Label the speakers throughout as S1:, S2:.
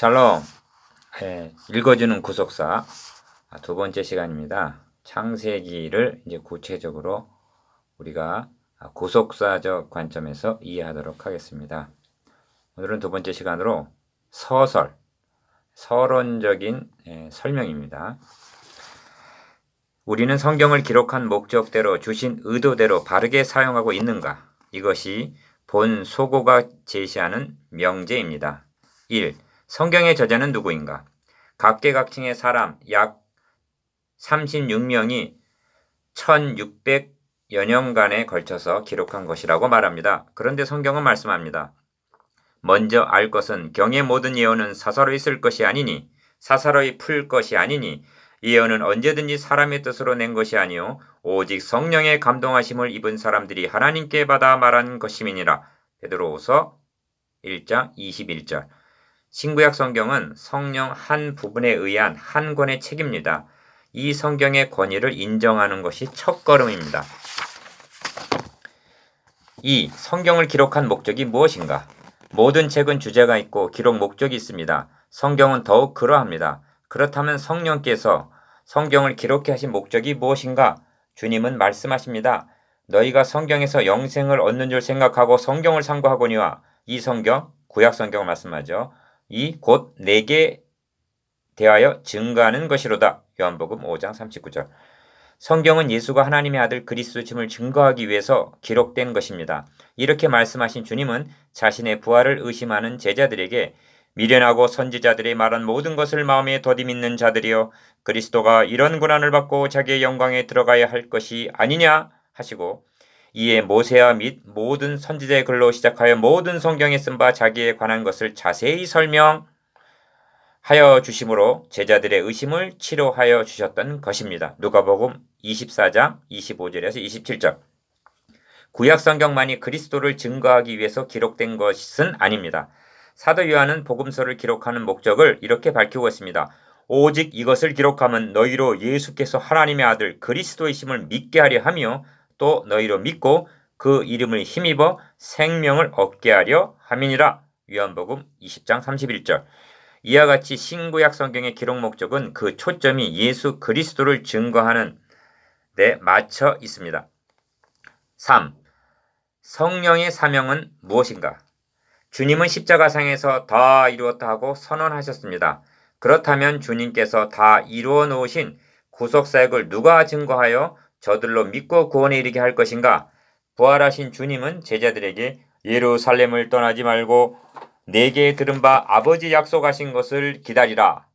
S1: 샬롬 예, 읽어주는 구속사 아, 두 번째 시간입니다. 창세기를 이제 구체적으로 우리가 구속사적 관점에서 이해하도록 하겠습니다. 오늘은 두 번째 시간으로 서설, 서론적인 예, 설명입니다. 우리는 성경을 기록한 목적대로 주신 의도대로 바르게 사용하고 있는가? 이것이 본 소고가 제시하는 명제입니다. 1. 성경의 저자는 누구인가? 각계각층의 사람 약 36명이 1600여 년간에 걸쳐서 기록한 것이라고 말합니다. 그런데 성경은 말씀합니다. 먼저 알 것은 경의 모든 예언은 사사로 있을 것이 아니니 사사로이 풀 것이 아니니 예언은 언제든지 사람의 뜻으로 낸 것이 아니요 오직 성령의 감동하심을 입은 사람들이 하나님께 받아 말한 것임이니라. 베드로후서 1장 21절 신구약 성경은 성령 한 부분에 의한 한 권의 책입니다. 이 성경의 권위를 인정하는 것이 첫 걸음입니다. 2. 성경을 기록한 목적이 무엇인가? 모든 책은 주제가 있고 기록 목적이 있습니다. 성경은 더욱 그러합니다. 그렇다면 성령께서 성경을 기록해 하신 목적이 무엇인가? 주님은 말씀하십니다. 너희가 성경에서 영생을 얻는 줄 생각하고 성경을 상고하거니와 이 성경, 구약 성경을 말씀하죠. 이곧 내게 대하여 증거하는 것이로다. 요한복음 5장 39절. 성경은 예수가 하나님의 아들 그리스도심을 증거하기 위해서 기록된 것입니다. 이렇게 말씀하신 주님은 자신의 부활을 의심하는 제자들에게 미련하고 선지자들이 말한 모든 것을 마음에 더디 믿는 자들이여 그리스도가 이런 고난을 받고 자기의 영광에 들어가야 할 것이 아니냐 하시고 이에 모세와 및 모든 선지자의 글로 시작하여 모든 성경에 쓴 바 자기에 관한 것을 자세히 설명하여 주심으로 제자들의 의심을 치료하여 주셨던 것입니다. 누가복음 24장 25절에서 27절. 구약 성경만이 그리스도를 증거하기 위해서 기록된 것은 아닙니다. 사도 요한은 복음서를 기록하는 목적을 이렇게 밝히고 있습니다. 오직 이것을 기록함은 너희로 예수께서 하나님의 아들 그리스도의심을 믿게 하려 하며 또 너희로 믿고 그 이름을 힘입어 생명을 얻게 하려 함이니라. 위안복음 20장 31절. 이와 같이 신구약 성경의 기록 목적은 그 초점이 예수 그리스도를 증거하는 데 맞춰 있습니다. 3. 성령의 사명은 무엇인가? 주님은 십자가상에서 다 이루었다 하고 선언하셨습니다. 그렇다면 주님께서 다 이루어 놓으신 구속사역을 누가 증거하여 저들로 믿고 구원에 이르게 할 것인가? 부활하신 주님은 제자들에게 예루살렘을 떠나지 말고 내게 들은 바 아버지 약속하신 것을 기다리라.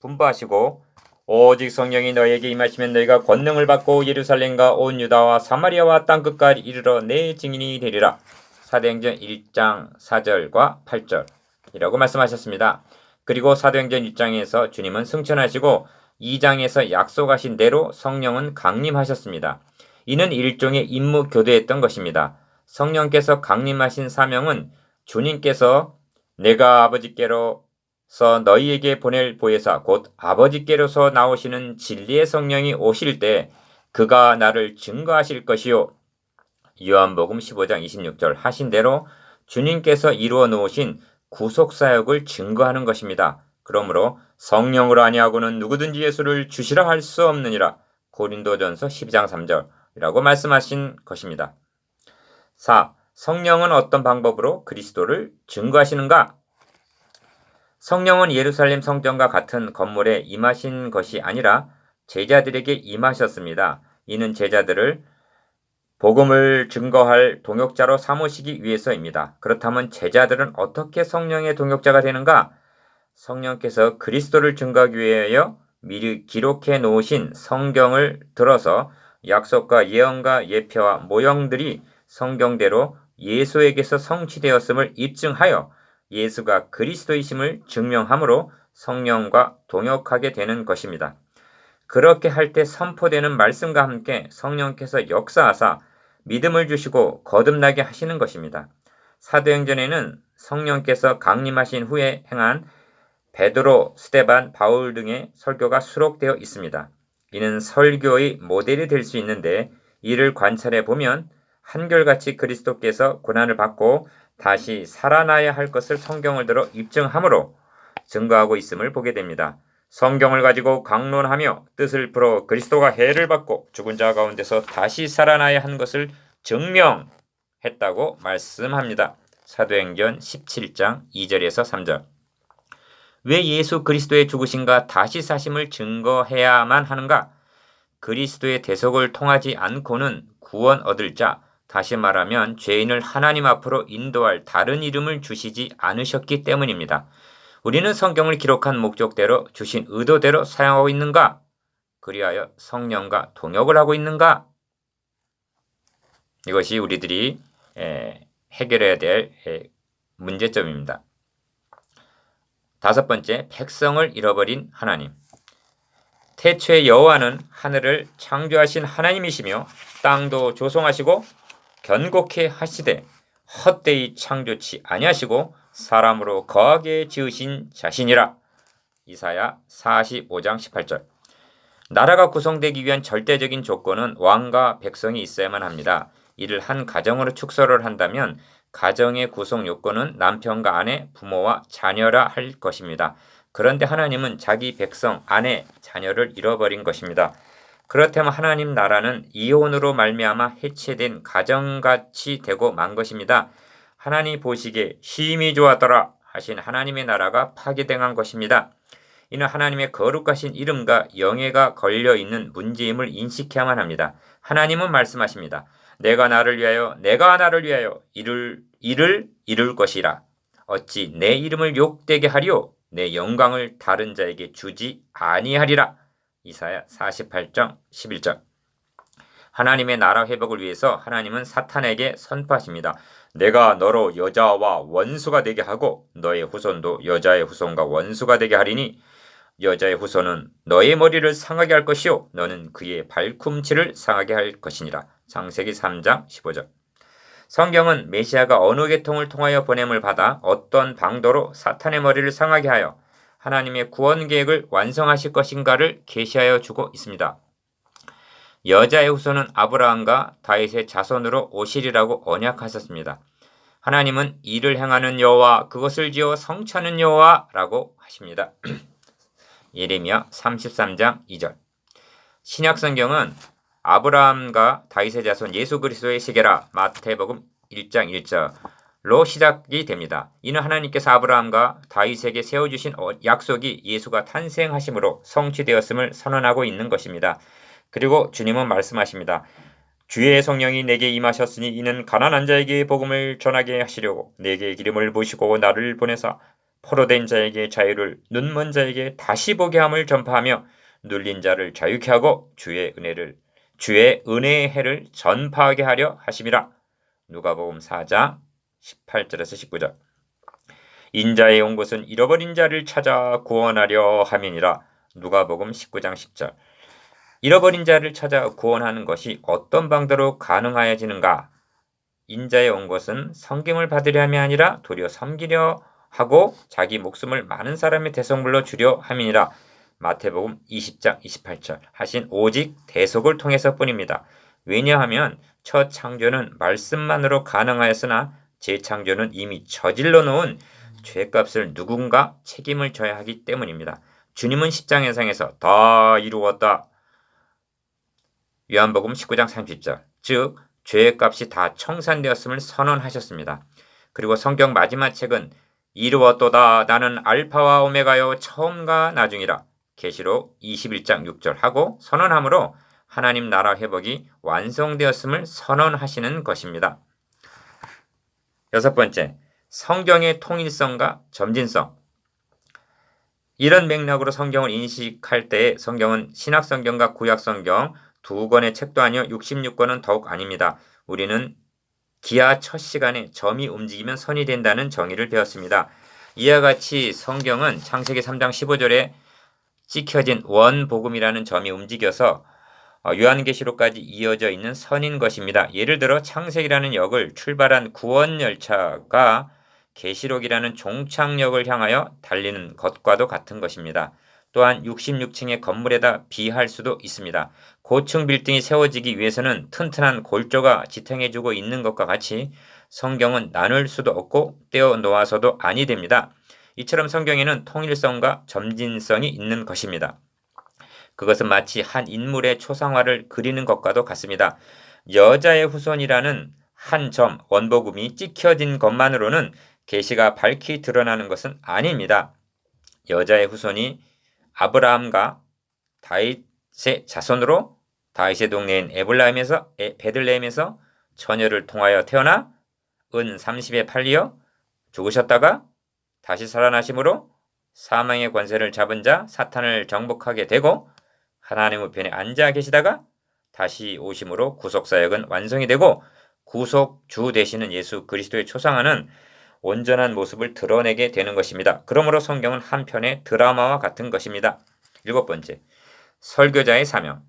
S1: 분부하시고 오직 성령이 너에게 임하시면 너희가 권능을 받고 예루살렘과 온 유다와 사마리아와 땅끝까지 이르러 내 증인이 되리라. 사도행전 1장 4절과 8절이라고 말씀하셨습니다. 그리고 사도행전 1장에서 주님은 승천하시고 2장에서 약속하신 대로 성령은 강림하셨습니다. 이는 일종의 임무 교대했던 것입니다. 성령께서 강림하신 사명은 주님께서 내가 아버지께로서 너희에게 보낼 보혜사 곧 아버지께로서 나오시는 진리의 성령이 오실 때 그가 나를 증거하실 것이요 요한복음 15장 26절 하신 대로 주님께서 이루어 놓으신 구속 사역을 증거하는 것입니다. 그러므로 성령을 아니하고는 누구든지 예수를 주시라 할 수 없느니라. 고린도전서 12장 3절이라고 말씀하신 것입니다. 4. 성령은 어떤 방법으로 그리스도를 증거하시는가? 성령은 예루살렘 성전과 같은 건물에 임하신 것이 아니라 제자들에게 임하셨습니다. 이는 제자들을 복음을 증거할 동역자로 삼으시기 위해서입니다. 그렇다면 제자들은 어떻게 성령의 동역자가 되는가? 성령께서 그리스도를 증가하기 위하여 미리 기록해 놓으신 성경을 들어서 약속과 예언과 예표와 모형들이 성경대로 예수에게서 성취되었음을 입증하여 예수가 그리스도이심을 증명함으로 성령과 동역하게 되는 것입니다. 그렇게 할 때 선포되는 말씀과 함께 성령께서 역사하사 믿음을 주시고 거듭나게 하시는 것입니다. 사도행전에는 성령께서 강림하신 후에 행한 베드로, 스테반, 바울 등의 설교가 수록되어 있습니다. 이는 설교의 모델이 될 수 있는데 이를 관찰해 보면 한결같이 그리스도께서 고난을 받고 다시 살아나야 할 것을 성경을 들어 입증함으로 증거하고 있음을 보게 됩니다. 성경을 가지고 강론하며 뜻을 풀어 그리스도가 해를 받고 죽은 자 가운데서 다시 살아나야 한 것을 증명했다고 말씀합니다. 사도행전 17장 2절에서 3절. 왜 예수 그리스도의 죽으신가 다시 사심을 증거해야만 하는가? 그리스도의 대속을 통하지 않고는 구원 얻을 자, 다시 말하면 죄인을 하나님 앞으로 인도할 다른 이름을 주시지 않으셨기 때문입니다. 우리는 성경을 기록한 목적대로 주신 의도대로 사용하고 있는가? 그리하여 성령과 동역을 하고 있는가? 이것이 우리들이 해결해야 될 문제점입니다. 다섯 번째, 백성을 잃어버린 하나님. 태초의 여호와는 하늘을 창조하신 하나님이시며 땅도 조성하시고 견곡해 하시되 헛되이 창조치 아니하시고 사람으로 거하게 지으신 자신이라. 이사야 45장 18절. 나라가 구성되기 위한 절대적인 조건은 왕과 백성이 있어야만 합니다. 이를 한 가정으로 축소를 한다면 가정의 구성 요건은 남편과 아내, 부모와 자녀라 할 것입니다. 그런데 하나님은 자기 백성, 아내, 자녀를 잃어버린 것입니다. 그렇다면 하나님 나라는 이혼으로 말미암아 해체된 가정같이 되고 만 것입니다. 하나님 보시기에 힘이 좋았더라 하신 하나님의 나라가 파괴된 것입니다. 이는 하나님의 거룩하신 이름과 영예가 걸려 있는 문제임을 인식해야만 합니다. 하나님은 말씀하십니다. 내가 나를 위하여 내가 나를 위하여 이를 이를 이룰 것이라 어찌 내 이름을 욕되게 하리오 내 영광을 다른 자에게 주지 아니하리라 이사야 48장 11절 하나님의 나라 회복을 위해서 하나님은 사탄에게 선포하십니다. 내가 너로 여자와 원수가 되게 하고 너의 후손도 여자의 후손과 원수가 되게 하리니 여자의 후손은 너의 머리를 상하게 할 것이요 너는 그의 발꿈치를 상하게 할 것이니라. 장세기 3장 15절. 성경은 메시아가 어느 계통을 통하여 보냄을 받아 어떤 방도로 사탄의 머리를 상하게 하여 하나님의 구원 계획을 완성하실 것인가를 계시하여 주고 있습니다. 여자의 후손은 아브라함과 다윗의 자손으로 오시리라고 언약하셨습니다. 하나님은 이를 행하는 여호와 그것을 지어 성취하는 여호와라고 하십니다. 예레미야 33장 2절. 신약 성경은 아브라함과 다윗의 자손 예수 그리스도의 시계라 마태복음 1장 1절로 시작이 됩니다. 이는 하나님께서 아브라함과 다윗에게 세워주신 어, 약속이 예수가 탄생하심으로 성취되었음을 선언하고 있는 것입니다. 그리고 주님은 말씀하십니다. 주의 성령이 내게 임하셨으니 이는 가난한 자에게 복음을 전하게 하시려고 내게 기름을 부시고 나를 보내사 포로된 자에게 자유를 눈먼 자에게 다시 보게 함을 전파하며 눌린 자를 자유케 하고 주의 은혜를 주의 은혜의 해를 전파하게 하려 하심이라. 누가복음 4장 18절에서 19절. 인자의 온 것은 잃어버린 자를 찾아 구원하려 함이니라. 누가복음 19장 10절. 잃어버린 자를 찾아 구원하는 것이 어떤 방도로 가능하여지는가? 인자의 온 것은 성김을 받으려 함이 아니라 도리어 섬기려 하고 자기 목숨을 많은 사람의 대성물로 주려 함이니라. 마태복음 20장 28절 하신 오직 대속을 통해서뿐입니다. 왜냐하면 첫 창조는 말씀만으로 가능하였으나 재창조는 이미 저질러 놓은 죄값을 누군가 책임을 져야 하기 때문입니다. 주님은 십장현상에서 다 이루었다. 요한복음 19장 30절 즉 죄의 값이 다 청산되었음을 선언하셨습니다. 그리고 성경 마지막 책은 이루었도다 나는 알파와 오메가요 처음과 나중이라 계시록 21장 6절하고 선언함으로 하나님 나라 회복이 완성되었음을 선언하시는 것입니다. 여섯 번째, 성경의 통일성과 점진성. 이런 맥락으로 성경을 인식할 때에 성경은 신학성경과 구약성경 두 권의 책도 아니요 66권은 더욱 아닙니다. 우리는 기아 첫 시간에 점이 움직이면 선이 된다는 정의를 배웠습니다. 이와 같이 성경은 창세기 3장 15절에 찍혀진 원복음이라는 점이 움직여서 어, 요한계시록까지 이어져 있는 선인 것입니다. 예를 들어 창세기라는 역을 출발한 구원열차가 계시록이라는 종착역을 향하여 달리는 것과도 같은 것입니다. 또한 66층의 건물에다 비할 수도 있습니다. 고층 빌딩이 세워지기 위해서는 튼튼한 골조가 지탱해주고 있는 것과 같이 성경은 나눌 수도 없고 떼어 놓아서도 아니 됩니다. 이처럼 성경에는 통일성과 점진성이 있는 것입니다. 그것은 마치 한 인물의 초상화를 그리는 것과도 같습니다. 여자의 후손이라는 한 점, 원복음이 찍혀진 것만으로는 계시가 밝히 드러나는 것은 아닙니다. 여자의 후손이 아브라함과 다윗의 자손으로 다윗의 동네인 에블라임에서 베들레헴에서 처녀를 통하여 태어나 은 30에 팔리어 죽으셨다가 다시 살아나심으로 사망의 권세를 잡은 자 사탄을 정복하게 되고 하나님 우편에 앉아 계시다가 다시 오심으로 구속사역은 완성이 되고 구속주 되시는 예수 그리스도의 초상화는 온전한 모습을 드러내게 되는 것입니다. 그러므로 성경은 한편의 드라마와 같은 것입니다. 일곱 번째, 설교자의 사명.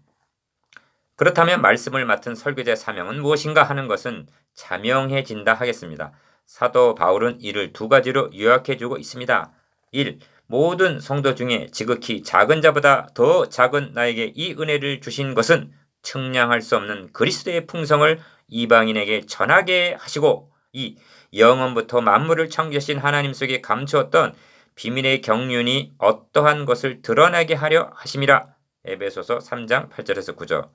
S1: 그렇다면 말씀을 맡은 설교자의 사명은 무엇인가 하는 것은 자명해진다 하겠습니다. 사도 바울은 이를 두 가지로 요약해주고 있습니다. 1. 모든 성도 중에 지극히 작은 자보다 더 작은 나에게 이 은혜를 주신 것은 측량할 수 없는 그리스도의 풍성을 이방인에게 전하게 하시고 2. 영원부터 만물을 창조하신 하나님 속에 감추었던 비밀의 경륜이 어떠한 것을 드러나게 하려 하심이라. 에베소서 3장 8절에서 9절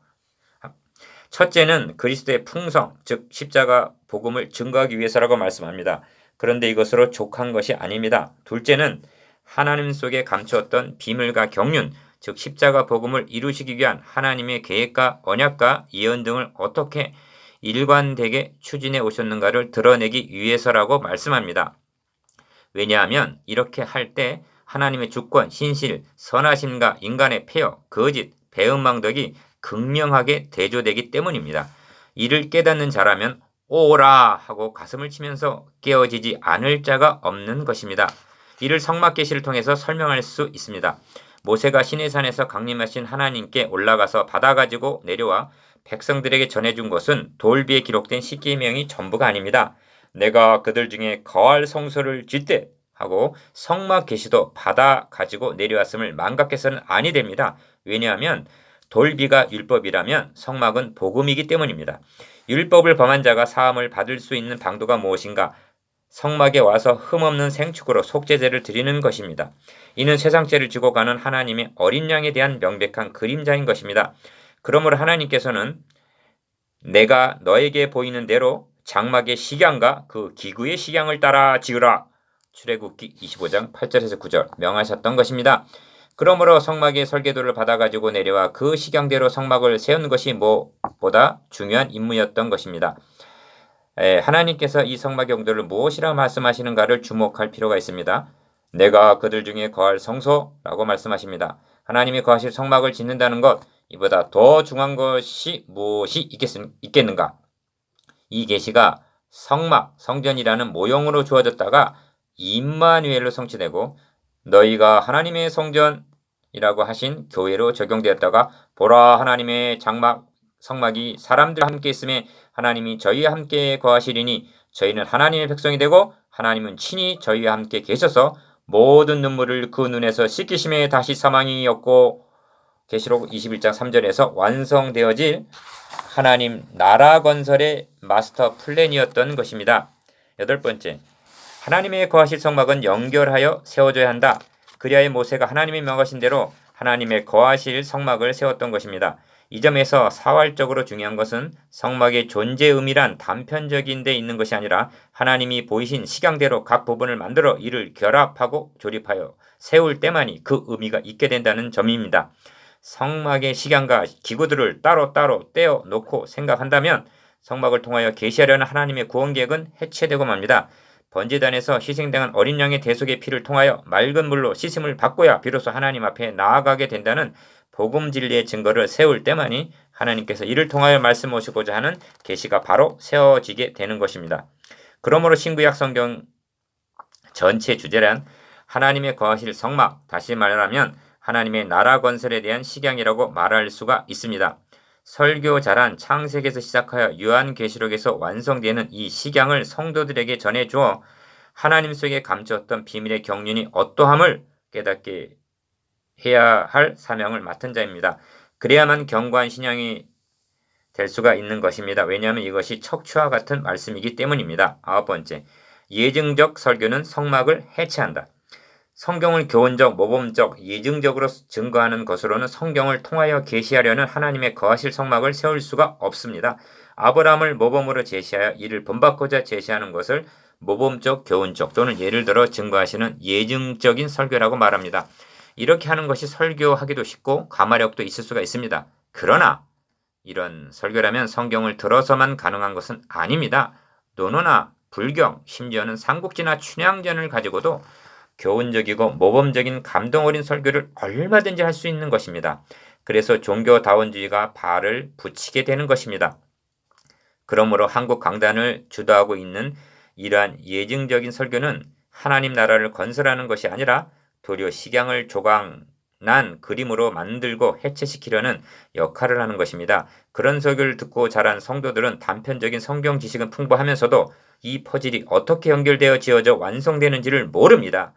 S1: 첫째는 그리스도의 풍성, 즉 십자가 복음을 증거하기 위해서라고 말씀합니다. 그런데 이것으로 족한 것이 아닙니다. 둘째는 하나님 속에 감추었던 비밀과 경륜, 즉 십자가 복음을 이루시기 위한 하나님의 계획과 언약과 예언 등을 어떻게 일관되게 추진해 오셨는가를 드러내기 위해서라고 말씀합니다. 왜냐하면 이렇게 할 때 하나님의 주권, 신실, 선하심과 인간의 폐허, 거짓, 배은망덕이 극명하게 대조되기 때문입니다. 이를 깨닫는 자라면 오라 하고 가슴을 치면서 깨어지지 않을 자가 없는 것입니다. 이를 성막계시를 통해서 설명할 수 있습니다. 모세가 시내산에서 강림하신 하나님께 올라가서 받아 가지고 내려와 백성들에게 전해준 것은 돌비에 기록된 십계명이 전부가 아닙니다. 내가 그들 중에 거할 성소를 짓되 하고 성막 계시도 받아 가지고 내려왔음을 망각해서는 아니 됩니다. 왜냐하면 돌비가 율법이라면 성막은 복음이기 때문입니다. 율법을 범한 자가 사함을 받을 수 있는 방도가 무엇인가? 성막에 와서 흠없는 생축으로 속죄제를 드리는 것입니다. 이는 세상죄를 지고 가는 하나님의 어린 양에 대한 명백한 그림자인 것입니다. 그러므로 하나님께서는 내가 너에게 보이는 대로 장막의 식양과 그 기구의 식양을 따라 지으라. 출애굽기 25장 8절에서 9절 명하셨던 것입니다. 그러므로 성막의 설계도를 받아가지고 내려와 그 시경대로 성막을 세운 것이 무엇보다 뭐, 중요한 임무였던 것입니다. 에, 하나님께서 이 성막의 용도를 무엇이라 말씀하시는가를 주목할 필요가 있습니다. 내가 그들 중에 거할 성소라고 말씀하십니다. 하나님이 거하실 성막을 짓는다는 것, 이보다 더 중요한 것이 무엇이 있겠, 는가이 계시가 성막, 성전이라는 모형으로 주어졌다가 임마누엘로 성취되고 너희가 하나님의 성전 이라고 하신 교회로 적용되었다가 보라 하나님의 장막 성막이 사람들 함께 있음에 하나님이 저희와 함께 거하시리니 저희는 하나님의 백성이 되고 하나님은 친히 저희와 함께 계셔서 모든 눈물을 그 눈에서 씻기심에 다시 사망이 없고 계시록 21장 3절에서 완성되어질 하나님 나라 건설의 마스터 플랜이었던 것입니다. 여덟 번째, 하나님의 거하실 성막은 연결하여 세워져야 한다. 그리하여 모세가 하나님이 명하신 대로 하나님의 거하실 성막을 세웠던 것입니다. 이 점에서 사활적으로 중요한 것은 성막의 존재 의미란 단편적인 데 있는 것이 아니라 하나님이 보이신 식양대로 각 부분을 만들어 이를 결합하고 조립하여 세울 때만이 그 의미가 있게 된다는 점입니다. 성막의 식양과 기구들을 따로따로 떼어 놓고 생각한다면 성막을 통하여 계시하려는 하나님의 구원 계획은 해체되고 맙니다. 번제단에서 희생당한 어린 양의 대속의 피를 통하여 맑은 물로 씻음을 받고야 비로소 하나님 앞에 나아가게 된다는 복음 진리의 증거를 세울 때만이 하나님께서 이를 통하여 말씀하시고자 하는 계시가 바로 세워지게 되는 것입니다. 그러므로 신구약 성경 전체 주제란 하나님의 거하실 성막, 다시 말하면 하나님의 나라 건설에 대한 식양이라고 말할 수가 있습니다. 설교자란 창세기에서 시작하여 유한계시록에서 완성되는 이 식양을 성도들에게 전해주어 하나님 속에 감추었던 비밀의 경륜이 어떠함을 깨닫게 해야 할 사명을 맡은 자입니다. 그래야만 경관 신앙이 될 수가 있는 것입니다. 왜냐하면 이것이 척추와 같은 말씀이기 때문입니다. 아홉 번째, 예증적 설교는 성막을 해체한다. 성경을 교훈적, 모범적, 예증적으로 증거하는 것으로는 성경을 통하여 계시하려는 하나님의 거하실 성막을 세울 수가 없습니다. 아브라함을 모범으로 제시하여 이를 본받고자 제시하는 것을 모범적, 교훈적 또는 예를 들어 증거하시는 예증적인 설교라고 말합니다. 이렇게 하는 것이 설교하기도 쉽고 가마력도 있을 수가 있습니다. 그러나 이런 설교라면 성경을 들어서만 가능한 것은 아닙니다. 논어나 불경, 심지어는 삼국지나 춘향전을 가지고도 교훈적이고 모범적인 감동 어린 설교를 얼마든지 할 수 있는 것입니다. 그래서 종교다원주의가 발을 붙이게 되는 것입니다. 그러므로 한국 강단을 주도하고 있는 이러한 예증적인 설교는 하나님 나라를 건설하는 것이 아니라 도리어 식양을 조각난 그림으로 만들고 해체시키려는 역할을 하는 것입니다. 그런 설교를 듣고 자란 성도들은 단편적인 성경 지식은 풍부하면서도 이 퍼즐이 어떻게 연결되어 지어져 완성되는지를 모릅니다.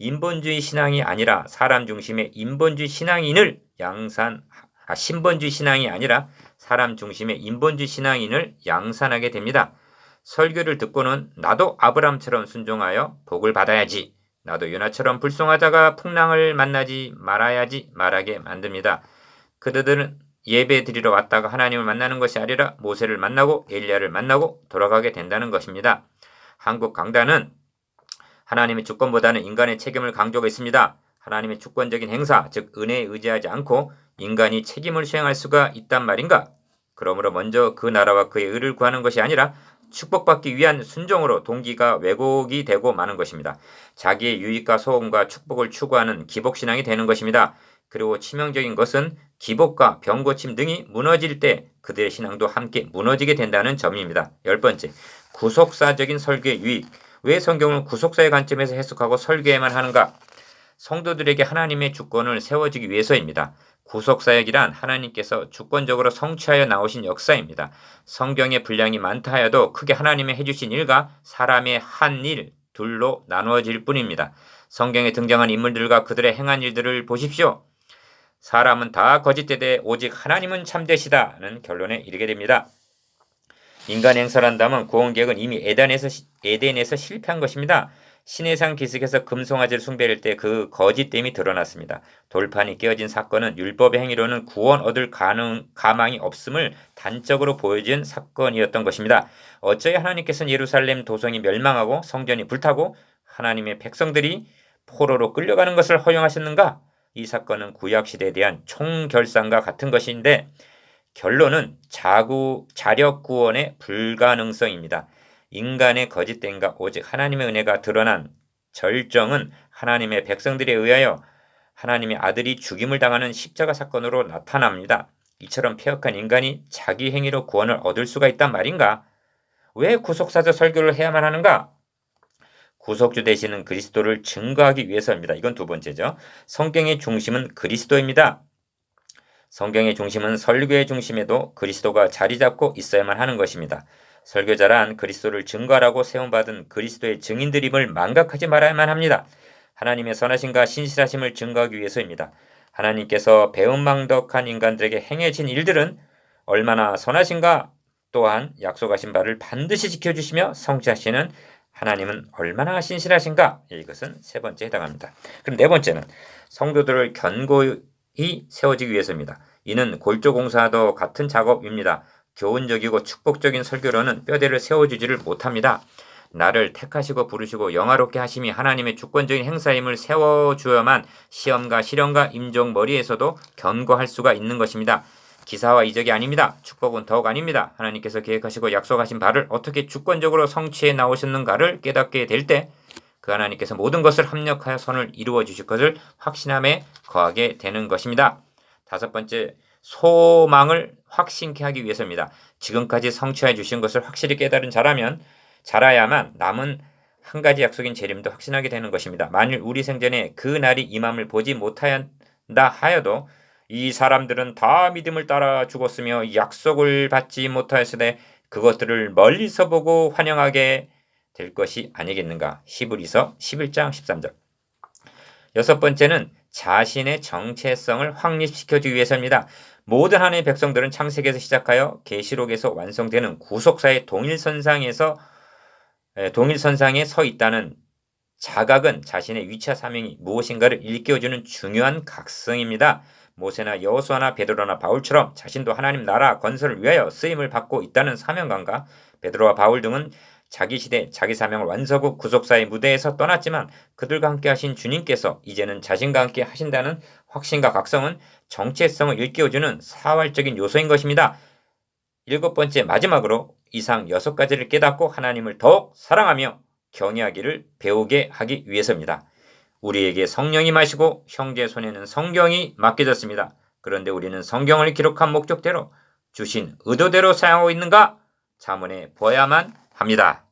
S1: 인본주의 신앙이 아니라 사람 중심의 인본주의 신앙인을 양산 아, 신본주의 신앙이 아니라 사람 중심의 인본주의 신앙인을 양산하게 됩니다. 설교를 듣고는 나도 아브람처럼 순종하여 복을 받아야지. 나도 요나처럼 불송하다가 풍랑을 만나지 말아야지 말하게 만듭니다. 그들은 예배 드리러 왔다가 하나님을 만나는 것이 아니라 모세를 만나고 엘리야를 만나고 돌아가게 된다는 것입니다. 한국 강단은 하나님의 주권보다는 인간의 책임을 강조하고 있습니다. 하나님의 주권적인 행사, 즉 은혜에 의지하지 않고 인간이 책임을 수행할 수가 있단 말인가? 그러므로 먼저 그 나라와 그의 의를 구하는 것이 아니라 축복받기 위한 순종으로 동기가 왜곡이 되고 마는 것입니다. 자기의 유익과 소음과 축복을 추구하는 기복신앙이 되는 것입니다. 그리고 치명적인 것은 기복과 병고침 등이 무너질 때 그들의 신앙도 함께 무너지게 된다는 점입니다. 열 번째, 구속사적인 설계 유익. 왜성경은 구속사의 관점에서 해석하고 설교해만 하는가? 성도들에게 하나님의 주권을 세워지기 위해서입니다. 구속사역이란 하나님께서 주권적으로 성취하여 나오신 역사입니다. 성경의 분량이 많다 하여도 크게 하나님의 해주신 일과 사람의 한 일, 둘로 나누어질 뿐입니다. 성경에 등장한 인물들과 그들의 행한 일들을 보십시오. 사람은 다 거짓되되 오직 하나님은 참되시다는 결론에 이르게 됩니다. 인간 행설한다면 구원객은 이미 에덴에서, 에덴에서 실패한 것입니다. 신의 상 기슭에서 금송아지를 숭배할 때 그 거짓됨이 드러났습니다. 돌판이 깨어진 사건은 율법의 행위로는 구원 얻을 가능, 가망이 없음을 단적으로 보여준 사건이었던 것입니다. 어쩌야 하나님께서는 예루살렘 도성이 멸망하고 성전이 불타고 하나님의 백성들이 포로로 끌려가는 것을 허용하셨는가? 이 사건은 구약시대에 대한 총결산과 같은 것인데 결론은 자구, 자력 구원의 불가능성입니다. 인간의 거짓된가 오직 하나님의 은혜가 드러난 절정은 하나님의 백성들에 의하여 하나님의 아들이 죽임을 당하는 십자가 사건으로 나타납니다. 이처럼 폐역한 인간이 자기 행위로 구원을 얻을 수가 있단 말인가? 왜 구속사적 설교를 해야만 하는가? 구속주 되시는 그리스도를 증거하기 위해서입니다. 이건 두 번째죠. 성경의 중심은 그리스도입니다. 성경의 중심은 설교의 중심에도 그리스도가 자리 잡고 있어야만 하는 것입니다. 설교자란 그리스도를 증거라고 세움받은 그리스도의 증인들임을 망각하지 말아야만 합니다. 하나님의 선하심과 신실하심을 증거하기 위해서입니다. 하나님께서 배은망덕한 인간들에게 행해진 일들은 얼마나 선하신가 또한 약속하신 바를 반드시 지켜주시며 성취하시는 하나님은 얼마나 신실하신가 이것은 세 번째 에 해당합니다. 그럼 네 번째는 성도들을 견고히 이 세워지기 위해서입니다. 이는 골조공사도 같은 작업입니다. 교훈적이고 축복적인 설교로는 뼈대를 세워주지를 못합니다. 나를 택하시고 부르시고 영화롭게 하심이 하나님의 주권적인 행사임을 세워주어야만 시험과 시련과 임종 머리에서도 견고할 수가 있는 것입니다. 기사와 이적이 아닙니다. 축복은 더욱 아닙니다. 하나님께서 계획하시고 약속하신 바를 어떻게 주권적으로 성취해 나오셨는가를 깨닫게 될때 그 하나님께서 모든 것을 합력하여 선을 이루어 주실 것을 확신함에 거하게 되는 것입니다. 다섯 번째, 소망을 확신케 하기 위해서입니다. 지금까지 성취해 주신 것을 확실히 깨달은 자라면 자라야만 남은 한 가지 약속인 재림도 확신하게 되는 것입니다. 만일 우리 생전에 그 날이 임함을 보지 못하였다 하여도 이 사람들은 다 믿음을 따라 죽었으며 약속을 받지 못하였으되 그것들을 멀리서 보고 환영하게 될 것이 아니겠는가. 히브리서 11장 13절. 여섯 번째는 자신의 정체성을 확립시켜주기 위해서입니다. 모든 하나님의 백성들은 창세기에서 시작하여 계시록에서 완성되는 구속사의 동일선상에서 동일선상에 서 있다는 자각은 자신의 위차 사명이 무엇인가를 일깨워주는 중요한 각성입니다. 모세나 여호수아나 베드로나 바울처럼 자신도 하나님 나라 건설을 위하여 쓰임을 받고 있다는 사명감과 베드로와 바울 등은 자기 시대, 자기 사명을 완서고 구속사의 무대에서 떠났지만 그들과 함께 하신 주님께서 이제는 자신과 함께 하신다는 확신과 각성은 정체성을 일깨워주는 사활적인 요소인 것입니다. 일곱 번째 마지막으로 이상 여섯 가지를 깨닫고 하나님을 더욱 사랑하며 경외하기를 배우게 하기 위해서입니다. 우리에게 성령이 마시고 형제 손에는 성경이 맡겨졌습니다. 그런데 우리는 성경을 기록한 목적대로 주신 의도대로 사용하고 있는가? 자문해 보아야만 합니다.